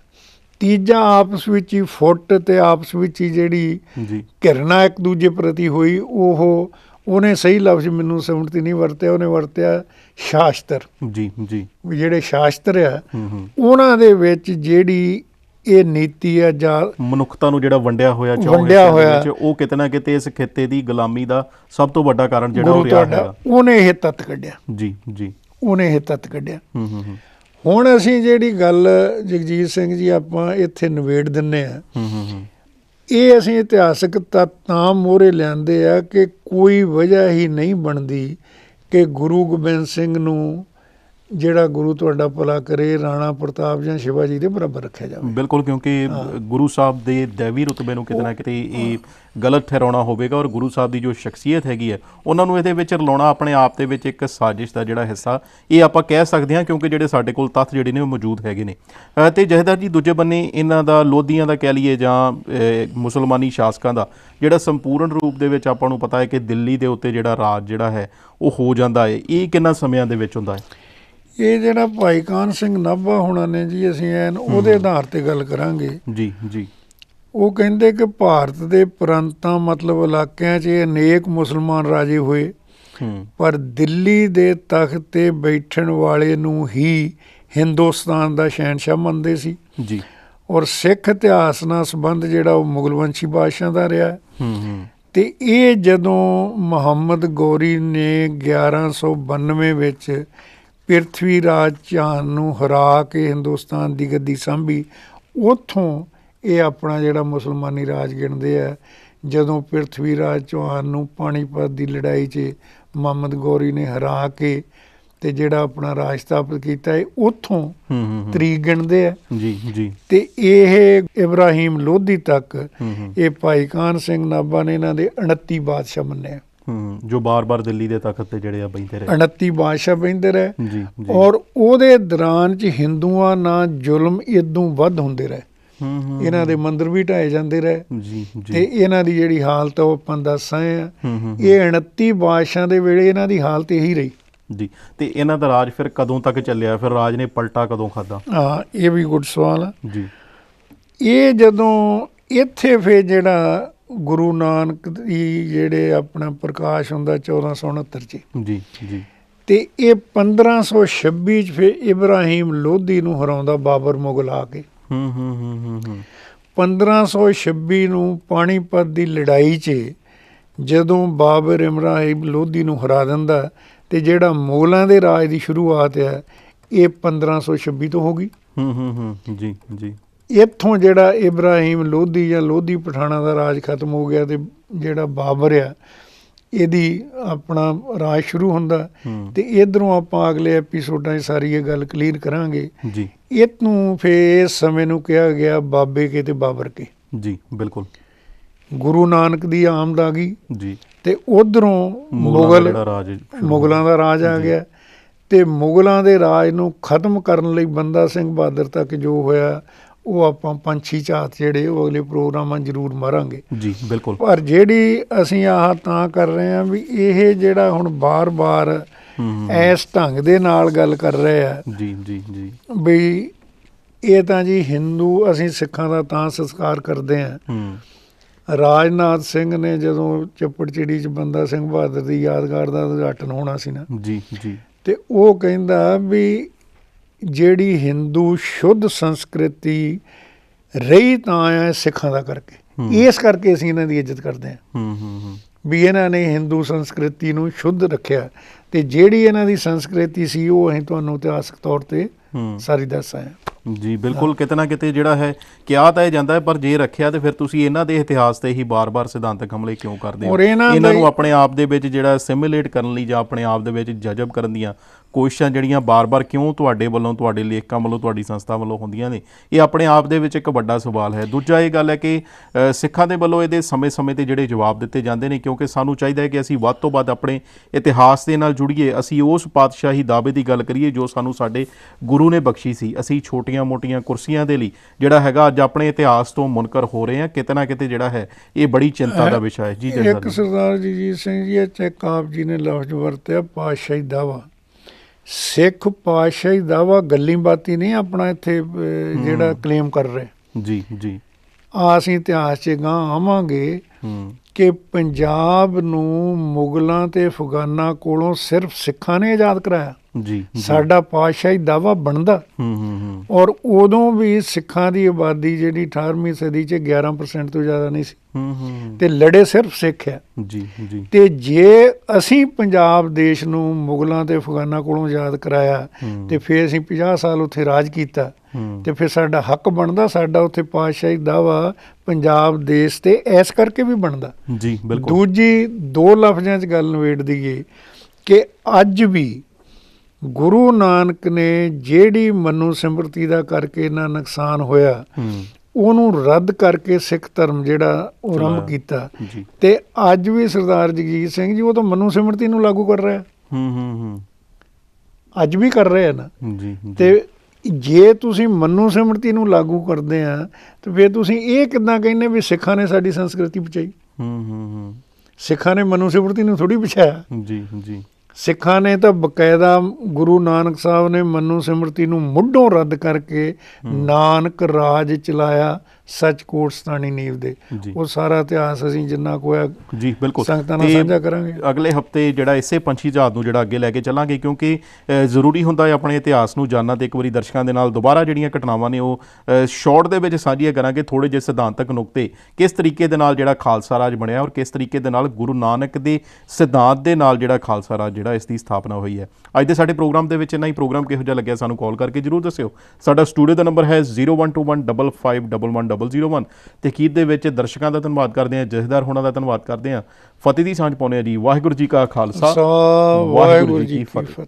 ਤੀਜਾ ਆਪਸ ਵਿੱਚ ਹੀ ਫੁੱਟ ਤੇ ਆਪਸ ਵਿੱਚ ਹੀ ਜਿਹੜੀ ਜੀ। ਘਿਰਣਾ ਇੱਕ ਦੂਜੇ ਪ੍ਰਤੀ ਹੋਈ ਉਹ ਉਹਨੇ ਸਹੀ ਲਫ਼ਜ਼ ਮੈਨੂੰ ਸਮਝ ਤੇ ਨਹੀਂ ਵਰਤਿਆ ਉਹਨੇ ਵਰਤਿਆ ਸ਼ਾਸਤਰ। ਜੀ ਜੀ। ਵੀ ਜਿਹੜੇ ਸ਼ਾਸਤਰ ਆ ਹੂੰ ਹੂੰ। ਉਹਨਾਂ ਦੇ ਵਿੱਚ ਜਿਹੜੀ ਇਹ ਨੀਤੀ ਆ ਜਾਂ ਮਨੁੱਖਤਾ ਨੂੰ ਜਿਹੜਾ ਵੰਡਿਆ ਹੋਇਆ ਚੌਂ ਵੰਡਿਆ ਹਿੱਸਿਆਂ ਦੇ ਹੋਇਆ। ਵਿੱਚ, ਉਹ ਕਿਤੇ ਨਾ ਕਿਤੇ ਇਸ ਖਿੱਤੇ ਦੀ ਗੁਲਾਮੀ ਦਾ ਸਭ ਤੋਂ ਵੱਡਾ ਕਾਰਨ ਜਿਹੜਾ ਰਿਹਾ ਤੁਹਾਡਾ ਹੈਗਾ। ਉਹਨੇ ਇਹ ਤੱਤ ਕੱਢਿਆ। ਜੀ ਜੀ। ਉਹਨੇ ਇਹ ਤੱਤ ਕੱਢਿਆ। ਹੂੰ ਹੂੰ ਹੂੰ। ਹੁਣ ਅਸੀਂ ਜਿਹੜੀ ਗੱਲ ਜਗਜੀਤ ਸਿੰਘ ਜੀ ਆਪਾਂ ਇੱਥੇ ਨਿਬੇੜ ਦਿੰਨੇ ਆ। ਹੂੰ ਹੂੰ ਇਹ ਅਸੀਂ ਇਤਿਹਾਸਕ ਤਾਂ ਮੋਰੇ ਲਿਆਂਦੇ ਆ ਕਿ ਕੋਈ ਵਜ੍ਹਾ ਹੀ ਨਹੀਂ ਬਣਦੀ ਕਿ ਗੁਰੂ ਗੋਬਿੰਦ ਸਿੰਘ ਨੂੰ ਜਿਹੜਾ ਗੁਰੂ ਤੁਹਾਡਾ ਭਲਾ ਕਰੇ ਰਾਣਾ ਪ੍ਰਤਾਪ ਜਾਂ ਸ਼ਿਵਾਜੀ ਦੇ ਬਰਾਬਰ ਰੱਖਿਆ ਜਾਵੇ। ਬਿਲਕੁਲ ਕਿਉਂਕਿ ਗੁਰੂ ਸਾਹਿਬ ਦੇ ਦੇਵੀ ਰੁਤਬੇ ਨੂੰ ਕਿਤੇ ਨਾ ਕਿਤੇ ਇਹ ਗਲਤ ਠਹਿਰਾਉਣਾ ਹੋਵੇਗਾ ਔਰ ਗੁਰੂ ਸਾਹਿਬ ਦੀ ਜੋ ਸ਼ਖਸੀਅਤ ਹੈਗੀ ਹੈ ਉਹਨਾਂ ਨੂੰ ਇਹਦੇ ਵਿੱਚ ਰਲਾਉਣਾ ਆਪਣੇ ਆਪ ਦੇ ਵਿੱਚ ਇੱਕ ਸਾਜ਼ਿਸ਼ ਦਾ ਜਿਹੜਾ ਹਿੱਸਾ ਇਹ ਆਪਾਂ ਕਹਿ ਸਕਦੇ ਹਾਂ ਕਿਉਂਕਿ ਜਿਹੜੇ ਸਾਡੇ ਕੋਲ ਤੱਥ ਜਿਹੜੇ ਨੇ ਉਹ ਮੌਜੂਦ ਹੈਗੇ ਨੇ। ਤੇ ਜਹਦਰ ਜੀ ਦੂਜੇ ਬੰਨੇ ਇਹਨਾਂ ਦਾ ਲੋਧੀਆਂ ਦਾ ਕਹਿ ਲਈਏ ਜਾਂ ਮੁਸਲਮਾਨੀ ਸ਼ਾਸਕਾਂ ਦਾ ਜਿਹੜਾ ਸੰਪੂਰਨ ਰੂਪ ਦੇ ਵਿੱਚ ਆਪਾਂ ਨੂੰ ਪਤਾ ਹੈ ਕਿ ਦਿੱਲੀ ਦੇ ਉੱਤੇ ਜਿਹੜਾ ਰਾਜ ਜਿਹੜਾ ਹੈ ਉਹ ਹੋ ਜਾਂਦਾ ਹੈ। ਇਹ ਕਿੰਨਾ ਸਮਿਆਂ ਦੇ ਵਿੱਚ ਹੁੰਦਾ ਹੈ? ਇਹ ਜਿਹੜਾ ਭਾਈ ਕਾਨ ਸਿੰਘ ਨਾਭਾ ਹੋਣਾ ਨੇ ਜੀ ਅਸੀਂ ਐਨ ਉਹਦੇ ਆਧਾਰ ਤੇ ਗੱਲ ਕਰਾਂਗੇ। ਜੀ ਜੀ। ਉਹ ਕਹਿੰਦੇ ਕਿ ਭਾਰਤ ਦੇ ਪ੍ਰਾਂਤਾਂ ਮਤਲਬ ਇਲਾਕਿਆਂ 'ਚ ਅਨੇਕ ਮੁਸਲਮਾਨ ਰਾਜੇ ਹੋਏ। ਪਰ ਦਿੱਲੀ ਦੇ ਤਖਤ ਤੇ ਬੈਠਣ ਵਾਲੇ ਨੂੰ ਹੀ ਹਿੰਦੁਸਤਾਨ ਦਾ ਸ਼ਹਿਨशाह ਮੰਨਦੇ ਸੀ। ਜੀ। ਔਰ ਸਿੱਖ ਇਤਿਹਾਸ ਨਾਲ ਸੰਬੰਧ ਜਿਹੜਾ ਉਹ ਮੁਗਲਵੰਸ਼ੀ ਬਾਦਸ਼ਾਹ ਦਾ ਰਿਹਾ। ਹੂੰ ਹੂੰ। ਤੇ ਇਹ ਜਦੋਂ ਮੁਹੰਮਦ ਗੌਰੀ ਨੇ 1192 ਵਿੱਚ ਪ੍ਰਿਥਵੀ ਰਾਜ ਚੌਹਾਨ ਨੂੰ ਹਰਾ ਕੇ ਹਿੰਦੁਸਤਾਨ ਦੀ ਗੱਦੀ ਸੰਭੀ ਉਥੋਂ ਇਹ ਆਪਣਾ ਜਿਹੜਾ ਮੁਸਲਮਾਨੀ ਰਾਜ ਗਿਣਦੇ ਆ ਜਦੋਂ ਪ੍ਰਿਥਵੀ ਰਾਜ ਚੌਹਾਨ ਨੂੰ ਪਾਣੀਪਤ ਦੀ ਲੜਾਈ 'ਚ ਮੁਹੰਮਦ ਗੌਰੀ ਨੇ ਹਰਾ ਕੇ ਤੇ ਜਿਹੜਾ ਆਪਣਾ ਰਾਜ ਸਥਾਪਿਤ ਕੀਤਾ ਹੈ ਉਥੋਂ। ਤਰੀਕ ਗਿਣਦੇ ਆ ਜੀ ਜੀ ਤੇ ਇਹ ਇਬਰਾਹੀਮ ਲੋਧੀ ਤੱਕ ਇਹ ਭਾਈ ਕਾਨ ਸਿੰਘ ਨਾਭਾ ਨੇ ਇਹਨਾਂ ਦੇ 29 ਬਾਦਸ਼ਾਹ ਮੰਨੇ ਆ। ਹੂੰ ਜੋ ਬਾਰ-ਬਾਰ ਦਿੱਲੀ ਦੇ ਤਖਤ ਤੇ ਜਿਹੜੇ ਆ ਬੈਠੇ ਰਹੇ। 29 ਬਾਦਸ਼ਾਹ ਬੈਂਦੇ ਰਹੇ। ਜੀ ਔਰ ਉਹਦੇ ਦੌਰਾਨ ਚ ਹਿੰਦੂਆਂ ਨਾਲ ਜ਼ੁਲਮ ਇਦੋਂ ਵੱਧ ਹੁੰਦੇ ਰਹੇ। ਇਹਨਾਂ ਦੇ ਮੰਦਿਰ ਵੀ ਢਾਏ ਜਾਂਦੇ ਰਹੇ। ਜੀ ਤੇ ਜੀ ਇਹਨਾਂ ਦੀ ਜਿਹੜੀ ਹਾਲਤ ਉਹ ਆਪਾਂ ਦੱਸ ਆ। ਇਹ 29 ਬਾਦਸ਼ਾਹਾਂ ਦੇ ਵੇਲੇ ਇਹਨਾਂ ਦੀ ਹਾਲਤ ਇਹੀ ਰਹੀ। ਜੀ। ਤੇ ਇਹਨਾਂ ਦਾ ਰਾਜ ਫਿਰ ਕਦੋਂ ਤੱਕ ਚੱਲਿਆ? ਫਿਰ ਰਾਜ ਨੇ ਪਲਟਾ ਕਦੋਂ ਖਾਦਾ ਹਾਂ ਇਹ ਵੀ ਗੁੱਡ ਸਵਾਲ ਆ। ਜੀ। ਇਹ ਜਦੋਂ ਇੱਥੇ ਫੇ ਜਿਹੜਾ ਗੁਰੂ ਨਾਨਕ ਦੀ ਜਿਹੜੇ ਆਪਣਾ ਪ੍ਰਕਾਸ਼ ਹੁੰਦਾ 1469 ਚ। ਜੀ ਜੀ। ਤੇ ਇਹ 1526 ਚ ਫੇ ਇਬਰਾਹੀਮ ਲੋਧੀ ਨੂੰ ਹਰਾਉਂਦਾ ਬਾਬਰ ਮੁਗਲ ਆ ਕੇ। ਹੂੰ ਹੂੰ ਹੂੰ ਹੂੰ ਹੂੰ। 1526 ਨੂੰ ਪਾਣੀਪਤ ਦੀ ਲੜਾਈ 'ਚ ਜਦੋਂ ਬਾਬਰ ਇਬਰਾਹੀਮ ਲੋਧੀ ਨੂੰ ਹਰਾ ਦਿੰਦਾ ਤੇ ਜਿਹੜਾ ਮੁਗਲਾਂ ਦੇ ਰਾਜ ਦੀ ਸ਼ੁਰੂਆਤ ਹੈ ਇਹ 1526 ਤੋਂ ਹੋ ਗਈ। ਹੂੰ ਹੂੰ ਹੂੰ। ਜੀ ਜੀ। ਇੱਥੋਂ ਜਿਹੜਾ ਇਬਰਾਹੀਮ ਲੋਧੀ ਜਾਂ ਲੋਧੀ ਪਠਾਣਾ ਦਾ ਰਾਜ ਖਤਮ ਹੋ ਗਿਆ ਤੇ ਜਿਹੜਾ ਬਾਬਰ ਆ ਇਹਦੀ ਆਪਣਾ ਰਾਜ ਸ਼ੁਰੂ ਹੁੰਦਾ। ਤੇ ਇਧਰੋਂ ਆਪਾਂ ਅਗਲੇ ਐਪੀਸੋਡਾਂ 'ਚ ਸਾਰੀ ਇਹ ਗੱਲ ਕਲੀਅਰ ਕਰਾਂਗੇ। ਜੀ। ਇਹਨੂੰ ਫੇ ਇਸ ਸਮੇਂ ਨੂੰ ਕਿਹਾ ਗਿਆ ਬਾਬੇ ਕੇ ਤੇ ਬਾਬਰ ਕੇ। ਜੀ ਬਿਲਕੁਲ। ਗੁਰੂ ਨਾਨਕ ਦੀ ਆਮਦ ਆ ਗਈ। ਜੀ। ਤੇ ਉਧਰੋਂ ਮੁਗਲਾਂ ਮੁਗਲ ਦਾ ਰਾਜ ਆ। ਗਿਆ। ਤੇ ਮੁਗਲਾਂ ਦੇ ਰਾਜ ਨੂੰ ਖਤਮ ਕਰਨ ਲਈ ਬੰਦਾ ਸਿੰਘ ਬਹਾਦਰ ਤੱਕ ਜੋ ਹੋਇਆ ਉਹ ਆਪਾਂ ਪੰਛੀ ਝਾਤ ਜਿਹੜੇ ਉਹ ਅਗਲੇ ਪ੍ਰੋਗਰਾਮਾਂ ਜ਼ਰੂਰ ਮਾਰਾਂਗੇ। ਜੀ ਬਿਲਕੁਲ। ਪਰ ਜਿਹੜੀ ਅਸੀਂ ਆਹ ਤਾਂ ਕਰ ਰਹੇ ਹਾਂ ਵੀ ਇਹ ਜਿਹੜਾ ਹੁਣ ਬਾਰ-ਬਾਰ ਐਸ ਢੰਗ ਦੇ ਨਾਲ ਗੱਲ ਕਰ ਰਹੇ ਆ। ਜੀ ਜੀ ਜੀ। ਵੀ ਇਹ ਤਾਂ ਜੀ ਹਿੰਦੂ ਅਸੀਂ ਸਿੱਖਾਂ ਦਾ ਤਾਂ ਸੰਸਕਾਰ ਕਰਦੇ ਆ ਹੂੰ। ਰਾਜਨਾਥ ਸਿੰਘ ਨੇ ਜਦੋਂ ਚੱਪੜ ਚਿੜੀ ਚ ਬੰਦਾ ਸਿੰਘ ਬਹਾਦਰ ਦੀ ਯਾਦਗਾਰ ਦਾ ਉਦਘਾਟਨ ਹੋਣਾ ਸੀ ਨਾ। ਜੀ ਜੀ। ਤੇ ਉਹ ਕਹਿੰਦਾ ਵੀ ਜਿਹੜੀ ਹਿੰਦੂ ਸ਼ੁੱਧ ਸੰਸਕ੍ਰਿਤੀ ਰਹੀ ਤਾਂ ਹੈ ਸਿੱਖਾਂ ਦਾ ਕਰਕੇ। ਇਸ ਕਰਕੇ ਅਸੀਂ ਇਹਨਾਂ ਦੀ ਇੱਜ਼ਤ ਕਰਦੇ ਹਾਂ। ਹੂੰ ਹੂੰ ਹੂੰ। ਵੀ ਇਹਨਾਂ ਨੇ ਹਿੰਦੂ ਸੰਸਕ੍ਰਿਤੀ ਨੂੰ ਸ਼ੁੱਧ ਰੱਖਿਆ ਤੇ ਜਿਹੜੀ ਇਹਨਾਂ ਦੀ ਸੰਸਕ੍ਰਿਤੀ ਸੀ ਉਹ ਅਸੀਂ ਤੁਹਾਨੂੰ ਇਤਿਹਾਸਕ ਤੌਰ ਤੇ ਸਾਰੀ ਦੱਸ ਆਏ। ਜੀ ਬਿਲਕੁਲ ਕਿਤੇ ਨਾ ਕਿਤੇ ਜਿਹੜਾ ਹੈ ਕਿਹਾ ਤਾਂ ਇਹ ਜਾਂਦਾ ਹੈ ਪਰ ਜੇ ਰੱਖਿਆ ਤੇ ਫਿਰ ਤੁਸੀਂ ਇਹਨਾਂ ਦੇ ਇਤਿਹਾਸ ਤੇ ਹੀ ਬਾਰ-ਬਾਰ ਸਿਧਾਂਤਕ ਹਮਲੇ ਕਿਉਂ ਕਰਦੇ ਹੋ? ਇਹਨਾਂ ਨੂੰ ਆਪਣੇ ਆਪ ਦੇ ਵਿੱਚ ਜਿਹੜਾ ਸਿਮੂਲੇਟ ਕਰਨ ਲਈ ਜਾਂ ਆਪਣੇ ਆਪ ਦੇ ਵਿੱਚ ਜਜ਼ਬ ਕਰਨ ਦੀਆਂ ਕੋਸ਼ਿਸ਼ਾਂ ਜਿਹੜੀਆਂ ਬਾਰ-ਬਾਰ ਕਿਉਂ ਤੁਹਾਡੇ ਵੱਲੋਂ ਤੁਹਾਡੇ ਲੇਖਕਾਂ ਵੱਲੋਂ ਤੁਹਾਡੀ ਸੰਸਥਾ ਵੱਲੋਂ ਹੁੰਦੀਆਂ ਨੇ ਇਹ ਆਪਣੇ ਆਪ ਦੇ ਵਿੱਚ ਇੱਕ ਵੱਡਾ ਸਵਾਲ ਹੈ। ਦੂਜਾ ਇਹ ਗੱਲ ਹੈ ਕਿ ਸਿੱਖਾਂ ਦੇ ਵੱਲੋਂ ਇਹਦੇ ਸਮੇਂ-ਸਮੇਂ ਤੇ ਜਿਹੜੇ ਜਵਾਬ ਦਿੱਤੇ ਜਾਂਦੇ ਨੇ ਕਿਉਂਕਿ ਸਾਨੂੰ ਚਾਹੀਦਾ ਹੈ ਕਿ ਅਸੀਂ ਵੱਧ ਤੋਂ ਵੱਧ ਆਪਣੇ ਇਤਿਹਾਸ ਦੇ ਨਾਲ ਜੁੜੀਏ। ਅਸੀਂ ਉਸ ਪਾਤਸ਼ਾਹੀ ਦਾਅਵੇ ਦੀ ਗੱਲ ਕਰੀਏ ਜੋ ਸਾਨੂੰ ਸਾਡੇ ਗੁਰੂ ਨੇ ਬਖਸ਼ੀ ਸੀ। ਅਸੀਂ ਛੋਟੀਆਂ-ਮੋਟੀਆਂ ਕੁਰਸੀਆਂ ਦੇ ਲਈ ਜਿਹੜਾ ਹੈਗਾ ਅੱਜ ਆਪਣੇ ਇਤਿਹਾਸ ਤੋਂ ਮੁਨਕਰ ਹੋ ਰਹੇ ਹਾਂ ਕਿਤੇ ਨਾ ਕਿਤੇ ਜਿਹੜਾ ਹੈ ਇਹ ਬੜੀ ਚਿੰਤਾ ਦਾ ਵਿਸ਼ਾ ਹੈ। ਜੀ ਜੈ ਇੱਕ ਸਰਦਾਰ ਜਗਜੀਤ ਸਿੰਘ ਜੀ ਇਹ ਚੈੱਕ ਆਪ ਜੀ ਨੇ ਲਫ਼ਜ਼ ਵਰਤਿਆ ਪਾਤਸ਼ਾਹੀ ਦਾਵਾ ਸਿੱਖ ਪਾਤਸ਼ਾਹੀ ਦਾਵਾ ਗੱਲੀ ਬਾਤੀ ਨਹੀਂ ਆਪਣਾ ਇੱਥੇ ਜਿਹੜਾ ਕਲੇਮ ਕਰ ਰਹੇ। ਜੀ ਜੀ। ਆ ਅਸੀਂ ਇਤਿਹਾਸ 'ਚ ਗਾਂ ਆਵਾਂਗੇ ਕਿ ਪੰਜਾਬ ਨੂੰ ਮੁਗਲਾਂ ਤੇ ਅਫਗਾਨਾਂ ਕੋਲੋਂ ਸਿਰਫ ਸਿੱਖਾਂ ਨੇ ਆਜ਼ਾਦ ਕਰਾਇਆ। ਜੀ। ਸਾਡਾ ਪਾਤਸ਼ਾਹੀ ਦਾਵਾ ਬਣਦਾ। ਹੂੰ ਹੂੰ ਔਰ ਉਦੋਂ ਵੀ ਸਿੱਖਾਂ ਦੀ ਆਬਾਦੀ ਜਿਹੜੀ 18ਵੀਂ ਸਦੀ 'ਚ 11% ਤੋਂ ਜ਼ਿਆਦਾ ਨਹੀਂ ਸੀ। ਹੂੰ ਹੂੰ ਤੇ ਲੜੇ ਸਿਰਫ ਸਿੱਖ ਆ ਜੀ ਜੀ। ਤੇ ਜੇ ਅਸੀਂ ਪੰਜਾਬ ਦੇਸ਼ ਨੂੰ ਮੁਗਲਾਂ ਤੇ ਅਫਗਾਨਾਂ ਕੋਲੋਂ ਆਜ਼ਾਦ ਕਰਾਇਆ। ਤੇ ਫਿਰ ਅਸੀਂ 50 ਸਾਲ ਉੱਥੇ ਰਾਜ ਕੀਤਾ ਤੇ ਫਿਰ ਸਾਡਾ ਹੱਕ ਬਣਦਾ ਸਾਡਾ ਉੱਥੇ ਪਾਤਸ਼ਾਹੀ ਦਾਵਾ ਪੰਜਾਬ ਦੇਸ਼ ਤੇ ਐਸ ਕਰਕੇ ਵੀ ਬਣਦਾ। ਜੀ ਬਿਲਕੁਲ। ਦੂਜੀ ਦੋ ਲਫ਼ਜ਼ਾਂ 'ਚ ਗੱਲ ਨਿਬੇੜ ਦਈਏ ਕਿ ਅੱਜ ਵੀ ਗੁਰੂ ਨਾਨਕ ਨੇ ਜਿਹੜੀ ਮਨੂ ਸਿਮਰਤੀ ਦਾ ਕਰਕੇ ਇਹਨਾਂ ਨੁਕਸਾਨ ਹੋਇਆ ਉਹਨੂੰ ਰੱਦ ਕਰਕੇ ਸਿੱਖ ਧਰਮ ਜਿਹੜਾ ਉਹ। ਆਰੰਭ ਕੀਤਾ। ਤੇ ਅੱਜ ਵੀ ਸਰਦਾਰ ਜਗਜੀਤ ਸਿੰਘ ਜੀ ਉਹ ਤਾਂ ਮਨੂ ਸਿਮਰਤੀ ਨੂੰ ਲਾਗੂ ਕਰ ਰਿਹਾ। ਹੂੰ ਹੂੰ ਹੂੰ। ਅੱਜ ਵੀ ਕਰ ਰਹੇ ਨਾ। ਜੀ। ਤੇ ਜੇ ਤੁਸੀਂ ਮਨੂ ਸਿਮਰਤੀ ਨੂੰ ਲਾਗੂ ਕਰਦੇ ਆ ਤੇ ਫਿਰ ਤੁਸੀਂ ਇਹ ਕਿੱਦਾਂ ਕਹਿੰਦੇ ਵੀ ਸਿੱਖਾਂ ਨੇ ਸਾਡੀ ਸੰਸਕ੍ਰਿਤੀ ਬਚਾਈ? ਹੂੰ ਹੂੰ ਹੂੰ। ਸਿੱਖਾਂ ਨੇ ਮਨੂ ਸਿਮਰਤੀ ਨੂੰ ਥੋੜੀ ਬਚਾਇਆ। ਜੀ ਜੀ। ਸਿੱਖਾਂ ਨੇ ਤਾਂ ਬਕਾਇਦਾ ਗੁਰੂ ਨਾਨਕ ਸਾਹਿਬ ਨੇ ਮਨੂ ਸਿਮਰਤੀ ਨੂੰ ਮੁੱਢੋਂ ਰੱਦ ਕਰਕੇ ਨਾਨਕ ਰਾਜ ਚਲਾਇਆ। ਸੱਚਕੋਟ ਸਤਾਣੀ ਨੀਵ ਦੇ। ਉਹ ਸਾਰਾ ਇਤਿਹਾਸ ਅਸੀਂ ਜਿੰਨਾ ਕੋ ਹੈ ਜੀ ਬਿਲਕੁਲ। ਸੰਗਤਾਂ ਨਾਲ ਸਾਂਝਾ ਕਰਾਂਗੇ। ਅਗਲੇ ਹਫ਼ਤੇ ਜਿਹੜਾ ਇਸੇ ਪੰਛੀ ਜਹਾਜ਼ ਨੂੰ ਜਿਹੜਾ ਅੱਗੇ ਲੈ ਕੇ ਚੱਲਾਂਗੇ ਕਿਉਂਕਿ ਜ਼ਰੂਰੀ ਹੁੰਦਾ ਹੈ ਆਪਣੇ ਇਤਿਹਾਸ ਨੂੰ ਜਾਨਣਾ ਤੇ ਇੱਕ ਵਾਰੀ ਦਰਸ਼ਕਾਂ ਦੇ ਨਾਲ ਦੁਬਾਰਾ ਜਿਹੜੀਆਂ ਘਟਨਾਵਾਂ ਨੇ ਉਹ ਸ਼ਾਰਟ ਦੇ ਵਿੱਚ ਸਾਂਝੀਆਂ ਕਰਾਂਗੇ ਥੋੜੇ ਜਿਹੇ ਸਿਧਾਂਤਕ ਨੁਕਤੇ। ਕਿਸ ਤਰੀਕੇ ਦੇ ਨਾਲ ਜਿਹੜਾ ਖਾਲਸਾ ਰਾਜ ਬਣਿਆ ਔਰ ਕਿਸ ਤਰੀਕੇ ਦੇ ਨਾਲ ਗੁਰੂ ਨਾਨਕ ਦੇ ਸਿਧਾਂਤ ਦੇ ਨਾਲ ਜਿਹੜਾ ਖਾਲਸਾ ਰਾਜ ਜਿਹੜਾ ਇਸ ਦੀ ਸਥਾਪਨਾ ਹੋਈ ਹੈ। ਅੱਜ ਦੇ ਸਾਡੇ ਪ੍ਰੋਗਰਾਮ ਦੇ ਵਿੱਚ ਇੰਨਾ ਹੀ। ਪ੍ਰੋਗਰਾਮ ਕਿਹੋ ਜਿਹਾ ਲੱਗਿਆ ਸਾਨੂੰ ਕਾਲ ਕਰਕੇ ਜਰੂਰ ਦੱਸਿਓ। ਸਾਡਾ ਸਟੂਡੀਓ ਦਾ ਨੰਬਰ ਹੈ 012155111 001 ਤਹਿਕੀਦ ਦੇ ਵਿੱਚ ਦਰਸ਼ਕਾਂ ਦਾ ਧੰਨਵਾਦ ਕਰਦੇ ਹਾਂ ਜਥੇਦਾਰ ਹੋਣਾ ਦਾ ਧੰਨਵਾਦ ਕਰਦੇ ਹਾਂ। ਫਤਿਹ ਦੀ ਸਾਂਝ ਪਾਉਂਦੇ ਹਾਂ ਜੀ। ਵਾਹਿਗੁਰੂ ਜੀ ਕਾ ਖਾਲਸਾ। ਵਾਹਿਗੁਰੂ ਜੀ ਕੀ ਫਤਿਹ।